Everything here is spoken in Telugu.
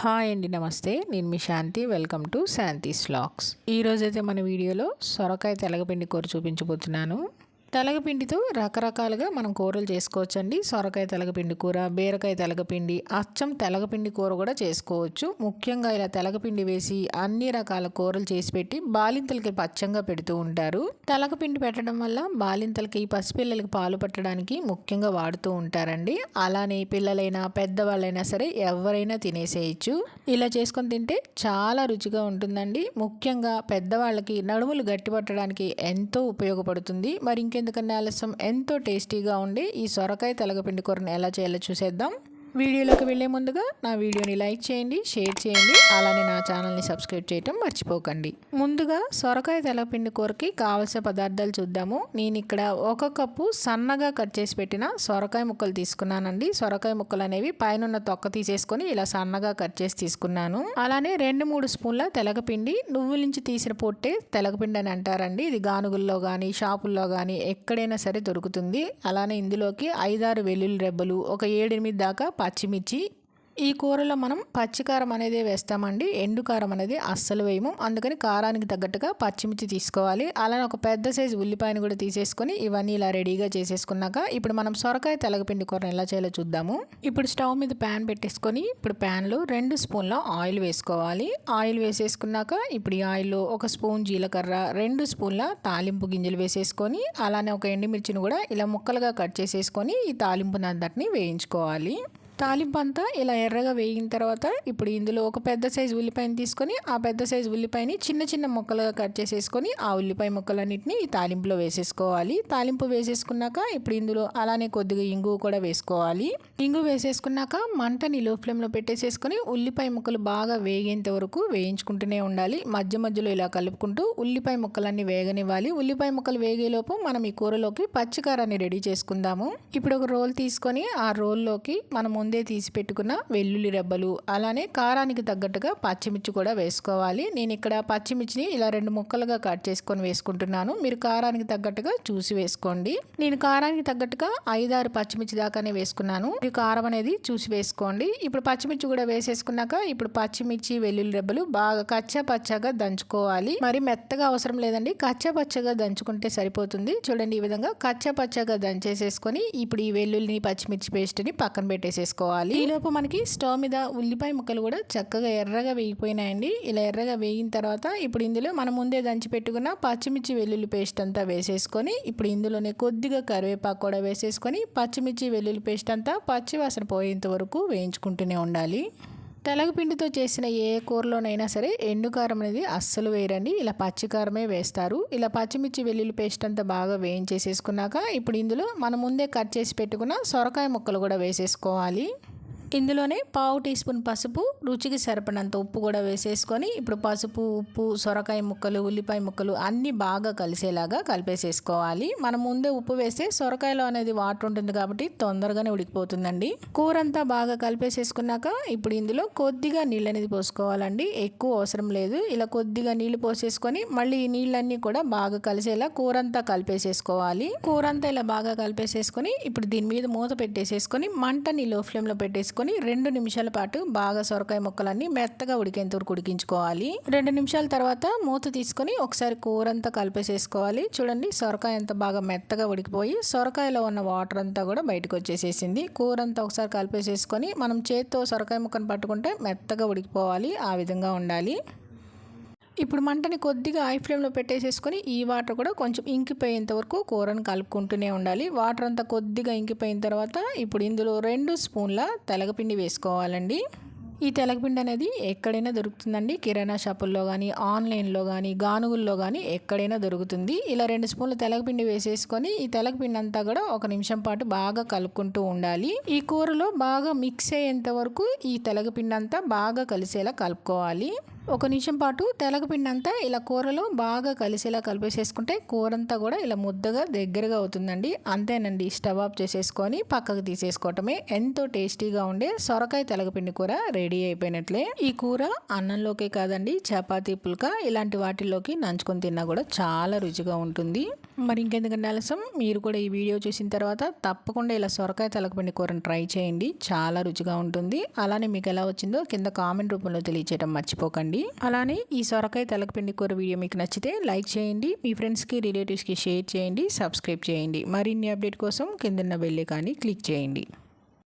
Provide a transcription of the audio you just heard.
హాయ్ అండి నమస్తే. నేను మీ Shanti. Welcome to Shanti slacks. ఈరోజైతే మన వీడియోలో సొరకాయ తెలగపిండి కూర చూపించబోతున్నాను. తెలగపిండితో రకరకాలుగా మనం కూరలు చేసుకోవచ్చండి. సొరకాయ తెలగపిండి కూర బీరకాయ తెలగపిండి అచ్చం తెలగపిండి కూర కూడా చేసుకోవచ్చు. ముఖ్యంగా ఇలా తెలగపిండి వేసి అన్ని రకాల కూరలు చేసి పెట్టి బాలింతలకి పచ్చంగా పెడుతూ ఉంటారు. తెలగపిండి పెట్టడం వల్ల బాలింతలకి పసిపిల్లలకి పాలు పట్టడానికి ముఖ్యంగా వాడుతూ ఉంటారండి. అలానే పిల్లలైనా పెద్దవాళ్ళైనా సరే ఎవరైనా తినేసేయచ్చు. ఇలా చేసుకొని తింటే చాలా రుచిగా ఉంటుందండి. ముఖ్యంగా పెద్దవాళ్ళకి నడుములు గట్టిపట్టడానికి ఎంతో ఉపయోగపడుతుంది. మరి ఇంకే ఇంకెందుకన్నా ఆలస్యం? ఎంతో టేస్టీగా ఉండి ఈ సొరకాయ తెలగపిండి కూరను ఎలా చేయాలో చూసేద్దాం. వీడియోలోకి వెళ్ళే ముందుగా నా వీడియోని లైక్ చేయండి షేర్ చేయండి అలానే నా ఛానల్ని సబ్స్క్రైబ్ చేయటం మర్చిపోకండి. ముందుగా సొరకాయ తెలపిండి కూరకి కావలసిన పదార్థాలు చూద్దాము. నేను ఇక్కడ ఒక కప్పు సన్నగా కట్ చేసి పెట్టిన సొరకాయ ముక్కలు తీసుకున్నానండి. సొరకాయ ముక్కలు అనేవి పైన తొక్క తీసేసుకొని ఇలా సన్నగా కట్ చేసి తీసుకున్నాను. అలానే రెండు మూడు స్పూన్ల తెలగపిండి నువ్వుల నుంచి తీసిన పొట్టే తెలగపిండి అని అంటారండి. ఇది గానుగుల్లో కానీ షాపుల్లో కానీ ఎక్కడైనా సరే దొరుకుతుంది. అలానే ఇందులోకి ఐదారు వెల్లుల్లి రెబ్బలు ఒక ఏడెనిమిది దాకా పచ్చిమిర్చి. ఈ కూరలో మనం పచ్చికారం అనేది వేస్తామండి. ఎండు కారం అనేది అస్సలు వేయము. అందుకని కారానికి తగ్గట్టుగా పచ్చిమిర్చి తీసుకోవాలి. అలానే ఒక పెద్ద సైజు ఉల్లిపాయను కూడా తీసేసుకొని ఇవన్నీ ఇలా రెడీగా చేసేసుకున్నాక ఇప్పుడు మనం సొరకాయ తెలగపిండి కూరను ఎలా చేయాలో చూద్దాము. ఇప్పుడు స్టవ్ మీద ప్యాన్ పెట్టేసుకొని ఇప్పుడు ప్యాన్లో రెండు స్పూన్ల ఆయిల్ వేసుకోవాలి. ఆయిల్ వేసేసుకున్నాక ఇప్పుడు ఈ ఆయిల్లో ఒక స్పూన్ జీలకర్ర రెండు స్పూన్ల తాలింపు గింజలు వేసేసుకొని అలానే ఒక ఎండుమిర్చిని కూడా ఇలా ముక్కలుగా కట్ చేసేసుకొని ఈ తాలింపు నందటిని వేయించుకోవాలి. తాలింపు అంతా ఇలా ఎర్రగా వేగిన తర్వాత ఇప్పుడు ఇందులో ఒక పెద్ద సైజు ఉల్లిపాయని తీసుకొని ఆ పెద్ద సైజు ఉల్లిపాయని చిన్న చిన్న ముక్కలుగా కట్ చేసేసుకొని ఆ ఉల్లిపాయ ముక్కలన్నింటినీ ఈ తాలింపులో వేసేసుకోవాలి. తాలింపు వేసేసుకున్నాక ఇప్పుడు ఇందులో అలానే కొద్దిగా ఇంగు కూడా వేసుకోవాలి. ఇంగు వేసేసుకున్నాక మంటని లో ఫ్లేమ్లో పెట్టేసేసుకొని ఉల్లిపాయ ముక్కలు బాగా వేగేంత వరకు వేయించుకుంటూనే ఉండాలి. మధ్య మధ్యలో ఇలా కలుపుకుంటూ ఉల్లిపాయ ముక్కలన్నీ వేగనివ్వాలి. ఉల్లిపాయ ముక్కలు వేగేలోపు మనం ఈ కూరలోకి పచ్చికారాన్ని రెడీ చేసుకుందాము. ఇప్పుడు ఒక రోల్ తీసుకొని ఆ రోల్లోకి మనం ముందే తీసి పెట్టుకున్న వెల్లుల్లి రెబ్బలు అలానే కారానికి తగ్గట్టుగా పచ్చిమిర్చి కూడా వేసుకోవాలి. నేను ఇక్కడ పచ్చిమిర్చిని ఇలా రెండు ముక్కలుగా కట్ చేసుకొని వేసుకుంటున్నాను. మీరు కారానికి తగ్గట్టుగా చూసి వేసుకోండి. నేను కారానికి తగ్గట్టుగా ఐదారు పచ్చిమిర్చి దాకానే వేసుకున్నాను. మీరు కారం అనేది చూసి వేసుకోండి. ఇప్పుడు పచ్చిమిర్చి కూడా వేసేసుకున్నాక ఇప్పుడు పచ్చిమిర్చి వెల్లుల్లి రెబ్బలు బాగా కచ్చా పచ్చగా దంచుకోవాలి. మరి మెత్తగా అవసరం లేదండి. కచ్చా పచ్చగా దంచుకుంటే సరిపోతుంది. చూడండి ఈ విధంగా కచ్చా పచ్చగా దంచేసేసుకొని ఇప్పుడు ఈ వెల్లుల్లిని పచ్చిమిర్చి పేస్ట్ని పక్కన పెట్టేసేసుకోండి వేసుకోవాలి ఈలోపు మనకి స్టవ్ మీద ఉల్లిపాయ ముక్కలు కూడా చక్కగా ఎర్రగా వేగిపోయినాయండి. ఇలా ఎర్రగా వేగిన తర్వాత ఇప్పుడు ఇందులో మనం ముందే దంచి పెట్టుకున్న పచ్చిమిర్చి వెల్లుల్లి పేస్ట్ అంతా వేసేసుకొని ఇప్పుడు ఇందులోనే కొద్దిగా కరివేపాకు కూడా వేసేసుకొని పచ్చిమిర్చి వెల్లుల్లి పేస్ట్ అంతా పచ్చివాసన పోయేంత వరకు వేయించుకుంటూనే ఉండాలి. తెలగపిండితో చేసిన ఏ కూరలోనైనా సరే ఎండుకారం అనేది అస్సలు వేయరండి. ఇలా పచ్చికారమే వేస్తారు. ఇలా పచ్చిమిర్చి వెల్లుల్లి పేస్ట్ అంతా బాగా వేయించేసేసుకున్నాక ఇప్పుడు ఇందులో మనం ముందే కట్ చేసి పెట్టుకున్న సొరకాయ ముక్కలు కూడా వేసేసుకోవాలి. ఇందులోనే పావు టీ స్పూన్ పసుపు రుచికి సరిపడినంత ఉప్పు కూడా వేసేసుకొని ఇప్పుడు పసుపు ఉప్పు సొరకాయ ముక్కలు ఉల్లిపాయ ముక్కలు అన్నీ బాగా కలిసేలాగా కలిపేసేసుకోవాలి. మనం ముందే ఉప్పు వేస్తే సొరకాయలో అనేది వాటర్ ఉంటుంది కాబట్టి తొందరగానే ఉడికిపోతుందండి. కూర అంతా బాగా కలిపేసేసుకున్నాక ఇప్పుడు ఇందులో కొద్దిగా నీళ్ళు అనేది పోసుకోవాలండి. ఎక్కువ అవసరం లేదు. ఇలా కొద్దిగా నీళ్ళు పోసేసుకొని మళ్ళీ ఈ నీళ్ళన్నీ కూడా బాగా కలిసేలా కూర అంతా కలిపేసేసుకోవాలి. కూర అంతా ఇలా బాగా కలిపేసేసుకొని ఇప్పుడు దీని మీద మూత పెట్టేసేసుకొని మంటని లో ఫ్లేమ్లో పెట్టేసుకొని వేసుకొని రెండు నిమిషాల పాటు బాగా సొరకాయ ముక్కలన్నీ మెత్తగా ఉడికేంత వరకు ఉడికించుకోవాలి. రెండు నిమిషాల తర్వాత మూత తీసుకొని ఒకసారి కూర అంతా కలిపేసేసుకోవాలి. చూడండి సొరకాయ అంతా బాగా మెత్తగా ఉడికిపోయి సొరకాయలో ఉన్న వాటర్ అంతా కూడా బయటకు వచ్చేసేసింది. కూర అంతా ఒకసారి కలిపేసేసుకొని మనం చేత్తో సొరకాయ ముక్కను పట్టుకుంటే మెత్తగా ఉడికిపోవాలి ఆ విధంగా ఉండాలి. ఇప్పుడు మంటని కొద్దిగా హై ఫ్లేమ్లో పెట్టేసేసుకొని ఈ వాటర్ కూడా కొంచెం ఇంకిపోయేంత వరకు కూరను కలుపుకుంటూనే ఉండాలి. వాటర్ అంతా కొద్దిగా ఇంకిపోయిన తర్వాత ఇప్పుడు ఇందులో రెండు స్పూన్ల తెలగపిండి వేసుకోవాలండి. ఈ తెలగపిండి అనేది ఎక్కడైనా దొరుకుతుందండి. కిరాణా షాపుల్లో కానీ ఆన్లైన్లో కానీ గానుగుల్లో కానీ ఎక్కడైనా దొరుకుతుంది. ఇలా రెండు స్పూన్లు తెలగపిండి వేసేసుకొని ఈ తెలగపిండి అంతా కూడా ఒక నిమిషం పాటు బాగా కలుపుకుంటూ ఉండాలి. ఈ కూరలో బాగా మిక్స్ అయ్యేంత వరకు ఈ తెలగపిండి అంతా బాగా కలిసేలా కలుపుకోవాలి. ఒక నిమిషం పాటు తెలగపిండి అంతా ఇలా కూరలో బాగా కలిసేలా కలిపేసేసుకుంటే కూర అంతా కూడా ఇలా ముద్దగా దగ్గరగా అవుతుందండి. అంతేనండి స్టవ్ ఆఫ్ చేసేసుకొని పక్కకు తీసేసుకోవటమే. ఎంతో టేస్టీగా ఉండే సొరకాయ తెలగపిండి కూర రెడీ అయిపోయినట్లే. ఈ కూర అన్నంలోకే కాదండి చపాతీ పుల్క ఇలాంటి వాటిల్లోకి నంచుకొని తిన్నా కూడా చాలా రుచిగా ఉంటుంది. మరి ఇంకెందుకంటే ఆలస్యం? మీరు కూడా ఈ వీడియో చూసిన తర్వాత తప్పకుండా ఇలా సొరకాయ తెలకపిండి కూరని ట్రై చేయండి. చాలా రుచిగా ఉంటుంది. అలానే మీకు ఎలా వచ్చిందో కింద కామెంట్ రూపంలో తెలియచేయడం మర్చిపోకండి. అలానే ఈ సొరకాయ తెలకపిండి కూర వీడియో మీకు నచ్చితే లైక్ చేయండి. మీ ఫ్రెండ్స్కి రిలేటివ్స్కి షేర్ చేయండి. సబ్స్క్రైబ్ చేయండి. మరిన్ని అప్డేట్ కోసం కిందన్న వెళ్ళే కానీ క్లిక్ చేయండి.